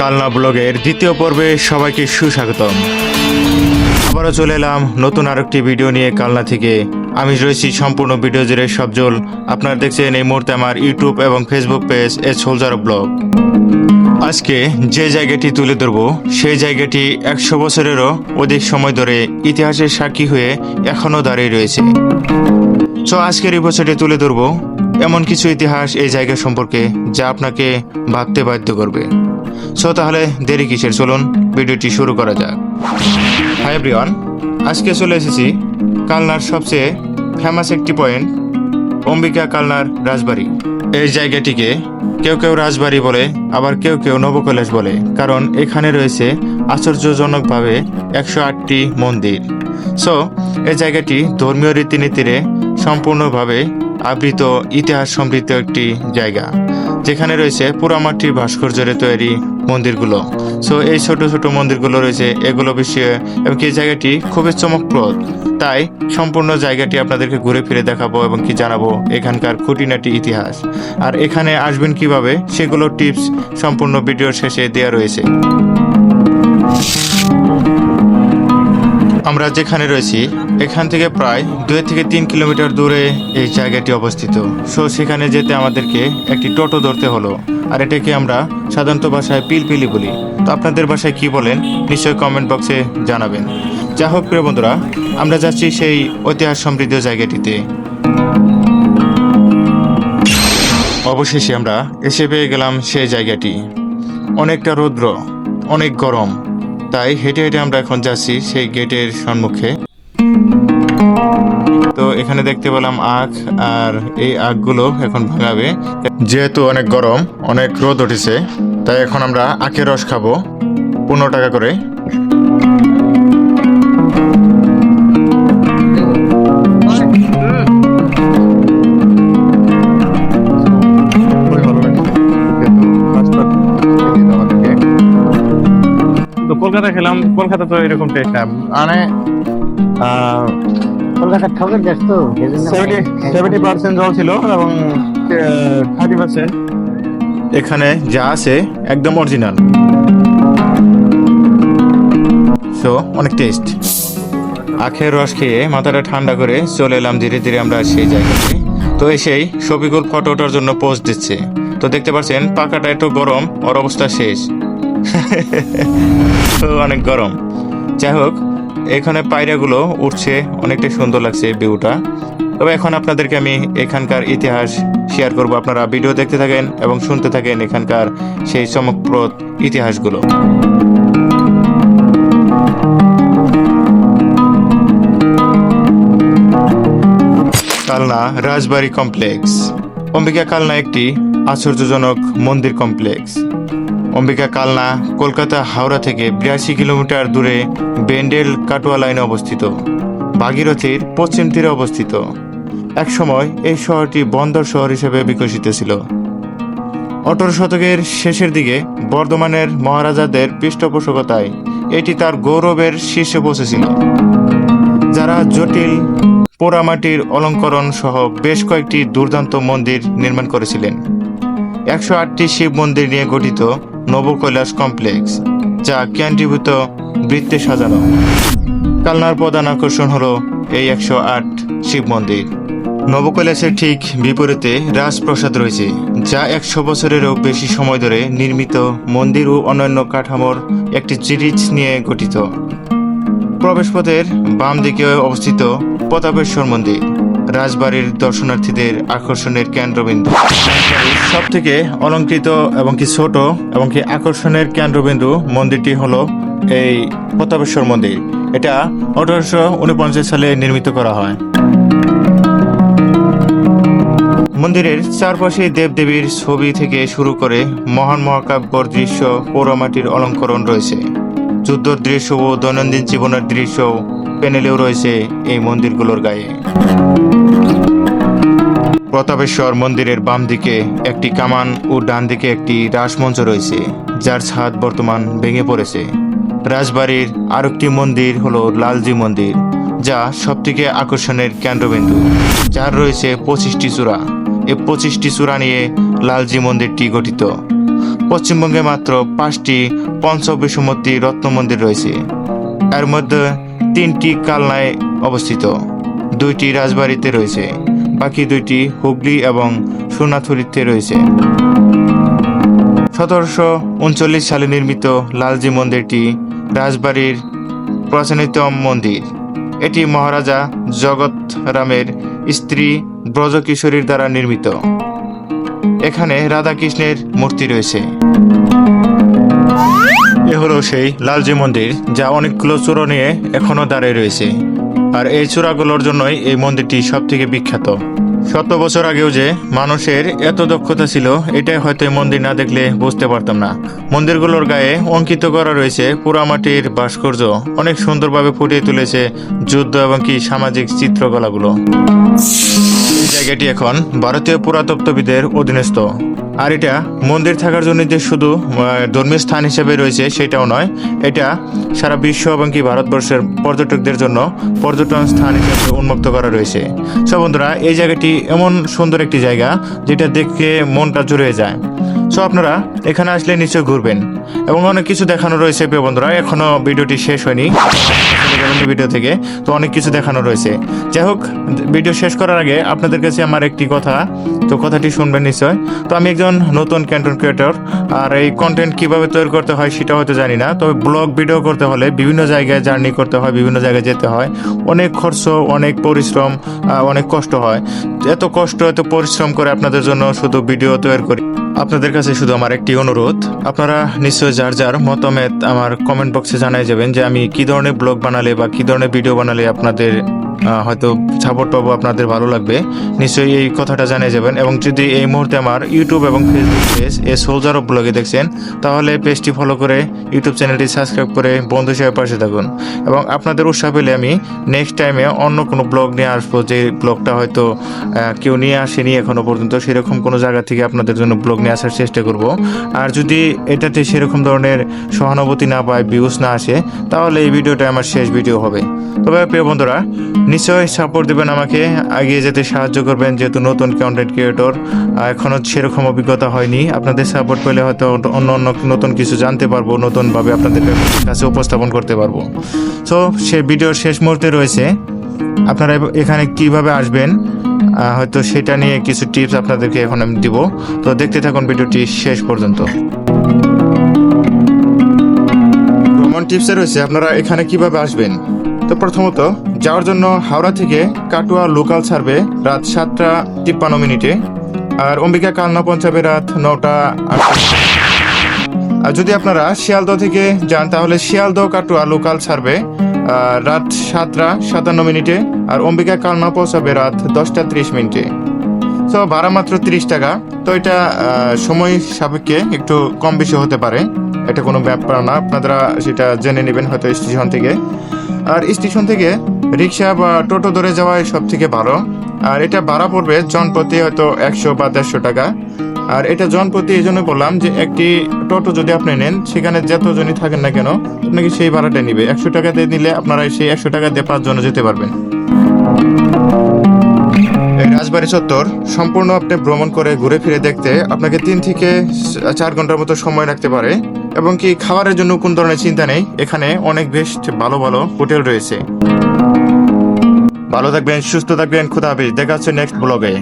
কালনা ব্লগের দ্বিতীয় পর্বে সবাইকে সুস্বাগতম। আবারও চলে এলাম নতুন আরেকটি ভিডিও নিয়ে কালনা থেকে। আমি রয়েছি সম্পূর্ণ ভিডিও জুড়ে সবজল। আপনারা দেখছেন এই মুহূর্তে আমার ইউটিউব এবং ফেসবুক পেজ এ সোলজার ব্লগ। আজকে যে জায়গাটি তুলে ধরবো, সেই জায়গাটি একশো বছরেরও অধিক সময় ধরে ইতিহাসের সাক্ষী হয়ে এখনও দাঁড়িয়ে রয়েছে। সো আজকের এই বছরটি তুলে ধরবো এমন কিছু ইতিহাস এই জায়গা সম্পর্কে যা আপনাকে ভাবতে বাধ্য করবে। সো তাহলে দেরি কিসের? চলুন ভিডিওটি শুরু করা যাক। হাই এভরিওয়ান, আজকে চলে এসেছি কালনার সবচেয়ে ফেমাস একটি পয়েন্ট অম্বিকা কালনার রাজবাড়ি। এই জায়গাটিকে কেউ কেউ রাজবাড়ি বলে, আবার কেউ কেউ নবকৈলাস বলে, কারণ এখানে রয়েছে আশ্চর্যজনকভাবে একশো আটটি মন্দির। সো, এই জায়গাটি ধর্মীয় রীতিনীতিরে সম্পূর্ণভাবে আবৃত ইতিহাস সমৃদ্ধ একটি জায়গা, যেখানে রয়েছে পোড়ামাটির ভাস্কর্যের তৈরি মন্দিরগুলো। সো এই ছোট ছোট মন্দিরগুলো রয়েছে, এগুলো বিষয়ে এবং এই জায়গাটি খুবই চমকপ্রদ, তাই সম্পূর্ণ জায়গাটি আপনাদেরকে ঘুরে ফিরে দেখাবো এবং কি জানাব এখানকার খুঁটিনাটি ইতিহাস। আর এখানে আসবেন কীভাবে, সেগুলো টিপস সম্পূর্ণ ভিডিওর শেষে দেওয়া রয়েছে। আমরা যেখানে রয়েছি, এখান থেকে প্রায় দুই থেকে তিন কিলোমিটার দূরে এই জায়গাটি অবস্থিত। সো সেখানে যেতে আমাদেরকে একটি টোটো ধরতে হলো, আর এটাকে আমরা সাধারণত ভাষায় পিলপিলি বলি। তো আপনাদের ভাষায় কি বলেন, নিশ্চয়ই কমেন্ট বক্সে জানাবেন। যা হোক, প্রিয় বন্ধুরা, আমরা যাচ্ছি সেই ঐতিহাস সমৃদ্ধ জায়গাটিতে। অবশেষে আমরা এসে পেয়ে গেলাম সেই জায়গাটি। অনেকটা রৌদ্র, অনেক গরম তাই হেঁটে হেঁটে আমরা এখন যাচ্ছি সেই গেটের সম্মুখে। তো এখানে দেখতে পেলাম আখ, আর এই আখগুলো এখন ভাঙাবে। যেহেতু অনেক গরম, অনেক রোদ উঠেছে, তাই এখন আমরা আখের রস খাব, পনেরো টাকা করে। কলকাতা খেলাম কলকাতা তো এরকম টেস্ট না মানে কলকাতার ঠকের দেশ তো সেভেন্টি সেভেন্টি পার্সেন্ট জল ছিল এবং থার্টি পার্সেন্ট এখানে যা আছে একদম অরিজিনাল সো অনেক টেস্ট আখের রস খেয়ে মাথাটা ঠান্ডা করে চলে এলাম ধীরে ধীরে আমরা সেই জায়গাতে তো এসেই শফিকুল ফটো ওঠার জন্য পোস্ট দিচ্ছে। তো দেখতে পাচ্ছেন পাকাটা একটু গরম ওর অবস্থা শেষ। অনেক গরম। যাই হোক, এখানে পায়রাগুলো উঠছে, অনেকটা সুন্দর লাগছে ভিউটা। তবে এখন আপনাদেরকে আমি এখানকার ইতিহাস শেয়ার করব। আপনারা ভিডিও দেখতে থাকেন এবং শুনতে থাকেন এখানকার সেই চমকপ্রদ ইতিহাসগুলো। কালনা রাজবাড়ি কমপ্লেক্স। অম্বিকা কালনা একটি আশ্চর্যজনক মন্দির কমপ্লেক্স। অম্বিকা কালনা কলকাতা হাওড়া থেকে বিরাশি কিলোমিটার দূরে বেন্ডেল কাটোয়া লাইনে অবস্থিত। ভাগীরথীর পশ্চিম তীরে অবস্থিত। একসময় এই শহরটি বন্দর শহর হিসেবে বিকশিত ছিল। আঠারো শতকের শেষের দিকে বর্ধমানের মহারাজাদের পৃষ্ঠপোষকতায় এটি তার গৌরবের শীর্ষে পৌঁছেছিল, যারা জটিল পোড়ামাটির অলঙ্করণ সহ বেশ কয়েকটি দুর্দান্ত মন্দির নির্মাণ করেছিলেন। একশো আটটি শিব মন্দির নিয়ে গঠিত নবকৈলাস কমপ্লেক্স, যা ক্যান্টিভূত বৃত্তে সাজানো। কালনার প্রধান আকর্ষণ হলো এই একশো আট শিব মন্দির। নবকৈলাসের ঠিক বিপরীতে রাজপ্রাসাদ রয়েছে, যা একশো বছরেরও বেশি সময় ধরে নির্মিত মন্দির ও অন্যান্য কাঠামোর একটি সিরিজ নিয়ে গঠিত। প্রবেশপথের বাম দিকে অবস্থিত প্রতাপেশ্বর মন্দির। রাজবাড়ির দর্শনার্থীদের আকর্ষণের কেন্দ্রবিন্দু। সব থেকে অলঙ্কৃত এবং কি ছোট এবং কি আকর্ষণের কেন্দ্রবিন্দু মন্দিরটি হলো এই প্রতাপেশ্বর মন্দির। এটা আঠারোশো উনপঞ্চাশ সালে নির্মিত করা হয়। মন্দিরের চারপাশে দেবদেবীর ছবি থেকে শুরু করে মহান মহাকাব্যর দৃশ্য পোড়ামাটির অলঙ্করণ রয়েছে। যুদ্ধর দৃশ্য ও দৈনন্দিন জীবনের দৃশ্য প্যানেলেও রয়েছে এই মন্দিরগুলোর গায়ে। প্রতাপেশ্বর মন্দিরের বাম দিকে একটি কামান ও ডান দিকে একটি রাসমঞ্চ রয়েছে, যার ছাদ বর্তমান ভেঙে পড়েছে। রাজবাড়ির আরেকটি মন্দির হলো লালজি মন্দির, যা সবথেকে আকর্ষণের কেন্দ্রবিন্দু। যার রয়েছে পঁচিশটি চূড়া। এ পঁচিশটি চূড়া নিয়ে লালজি মন্দিরটি গঠিত। পশ্চিমবঙ্গে মাত্র পাঁচটি পঞ্চবিষমূর্তি রত্ন মন্দির রয়েছে। এর মধ্যে তিনটি কালনায় অবস্থিত। দুইটি রাজবাড়িতে রয়েছে। বাকি দুইটি হুগলি এবং সোনাথুরিতে রয়েছে। সতেরোশো উনচল্লিশ সালে নির্মিত লালজি মন্দিরটি রাজবাড়ির প্রাচীনতম মন্দির। এটি মহারাজা জগৎ রামের স্ত্রী ব্রজকিশোরীর দ্বারা নির্মিত। এখানে রাধাকৃষ্ণের মূর্তি রয়েছে। এ হলো সেই লালজি মন্দির, যা অনেকগুলো চূড়া নিয়ে এখনও দাঁড়িয়ে রয়েছে। আর এই চূড়াগুলোর জন্যই এই মন্দিরটি সব থেকে বিখ্যাত। শত বছর আগেও যে মানুষের এত দক্ষতা ছিল, এটাই হয়তো এই মন্দির না দেখলে বুঝতে পারতাম না। মন্দিরগুলোর গায়ে অঙ্কিত করা রয়েছে পোড়ামাটির ভাস্কর্য, অনেক সুন্দরভাবে ফুটিয়ে তুলেছে যুদ্ধ এবং কি সামাজিক চিত্রকলাগুলো। জায়গাটি এখন ভারতীয় পুরাতত্ত্ববিদের অধীনস্থ। আর এটা মন্দির থাকার জন্য যে শুধু ধর্মীয় স্থান হিসেবে রয়েছে সেটাও নয়, এটা সারা বিশ্ব এবং কি ভারতবর্ষের পর্যটকদের জন্য পর্যটন স্থান হিসেবে উন্মুক্ত করা রয়েছে। সব বন্ধুরা, এই জায়গাটি এমন সুন্দর একটি জায়গা যেটা দেখে মনটা জুড়ে যায়। সো আপনারা এখানে আসলে নিশ্চয়ই ঘুরবেন। এবং অনেক কিছু দেখানো রয়েছে প্রিয় বন্ধুরা, এখনও ভিডিওটি শেষ হয়নি। এই ভিডিও থেকে, তো অনেক কিছু দেখানো রয়েছে। যাই হোক ভিডিও শেষ করার আগে আপনাদের কাছে আমার একটি কথা, তো কথাটি শুনবেন নিশ্চয়। তো আমি একজন নতুন কন্টেন্ট ক্রিয়েটর আর এই কন্টেন্ট কীভাবে তৈরি করতে হয় সেটা হয়তো জানি না, তবে ব্লগ ভিডিও করতে হলে বিভিন্ন জায়গায় জার্নি করতে হয়, বিভিন্ন জায়গায় যেতে হয়। অনেক খরচ, অনেক পরিশ্রম অনেক কষ্ট হয়। এত কষ্ট, এত পরিশ্রম করে আপনাদের জন্য শুধু ভিডিও তৈরি করি। আপনাদের কাছে শুধু আমার একটি অনুরোধ, আপনারা নিশ্চয়ই যার যার মতামত আমার কমেন্ট বক্সে জানাই যাবেন যে আমি কি ধরনের ব্লগ বানালে বা কী ধরনের ভিডিও বানালে আপনাদের হয়তো সাপোর্ট পাবো, আপনাদের ভালো লাগবে। নিশ্চয়ই এই কথাটা জানিয়ে যাবেন। এবং যদি এই মুহূর্তে আমার ইউটিউব এবং ফেসবুক পেজ এ সোলজার অফ ব্লগে দেখছেন, তাহলে পেজটি ফলো করে ইউটিউব চ্যানেলটি সাবস্ক্রাইব করে বন্ধু হিসেবে পাশে থাকুন। এবং আপনাদের উৎসাহ পেলে আমি নেক্সট টাইমে অন্য কোনো ব্লগ নিয়ে আসব। যে ব্লগটা হয়তো কেউ নিয়ে আসেনি এখনও পর্যন্ত, সেরকম কোনো জায়গা থেকে আপনাদের জন্য ব্লগ নিয়ে আসার চেষ্টা করব। আর যদি এটাতে সেরকম ধরনের সহানুভূতি না পায় ভিউজ না আসে, তাহলে এই ভিডিওটা আমার শেষ ভিডিও হবে। তবে প্রিয় বন্ধুরা নিশ্চয়ই সাপোর্ট দেবেন আমাকে। এগিয়ে যেতে সাহায্য করবেন যেহেতু নতুন কন্টেন্ট ক্রিয়েটর এখনও সেরকম অভিজ্ঞতা হয়নি। আপনাদের সাপোর্ট পেলে হয়তো অন্য অন্য নতুন কিছু জানতে পারব, নতুনভাবে আপনাদের কাছে উপস্থাপন করতে পারব। সো সে ভিডিওর শেষ মুহূর্তে রয়েছে। আপনারা এখানে কীভাবে আসবেন হয়তো সেটা নিয়ে কিছু টিপস আপনাদেরকে এখন আমি দিব। তো দেখতে থাকুন ভিডিওটি শেষ পর্যন্ত। ভ্রমণ টিপসে রয়েছে, আপনারা এখানে কীভাবে আসবেন? তো প্রথমত, যাওয়ার জন্য হাওড়া থেকে কাটুয়া লোকাল ছাড়বে রাত সাতটা তিপ্পান্ন মিনিটে, আর অম্বিকা কালনা পৌঁছাবে রাত নটা আর যদি আপনারা শিয়ালদহ থেকে যান, তাহলে শিয়ালদহ কাটুয়া লোকাল ছাড়বে রাত সাতটা সাতান্ন মিনিটে, আর অম্বিকা কালনা পৌঁছাবে রাত দশটা ত্রিশ মিনিটে। তো ভাড়া মাত্র তিরিশ টাকা। তো এটা সময় সাপেক্ষে একটু কম বেশি হতে পারে। এটা কোনো ব্যাপার না। আপনারা সেটা জেনে নেবেন হয়তো স্টেশন থেকে। আর স্টেশন থেকে রিক্সা বা টোটো ধরে যাওয়াই সব থেকে ভালো। আর এটা ভাড়া পড়বে জনপ্রতি হয়তো একশো বা দেড়শো টাকা। আর এটা জনপ্রতি এই জন্য বললাম যে একটি টোটো যদি আপনি নেন, সেখানে যতজনই থাকেন না কেন, আপনাকে সেই ভাড়াটা নিবে। একশো টাকা দিয়ে নিলে আপনারা সেই একশো টাকা দিয়ে পাঁচজনে যেতে পারবেন। রাজবাড়ি চত্বর সম্পূর্ণ আপনি ভ্রমণ করে ঘুরে ফিরে দেখতে আপনাকে তিন থেকে চার ঘণ্টার মতো সময় লাগতে পারে। এবং কি খাবারের জন্য কোন ধরনের চিন্তা নেই? এখানে অনেক বেশ ভালো ভালো হোটেল রয়েছে। ভালো থাকবেন, সুস্থ থাকবেন, খুদা হাফিজ। দেখা হচ্ছে নেক্সট ব্লগে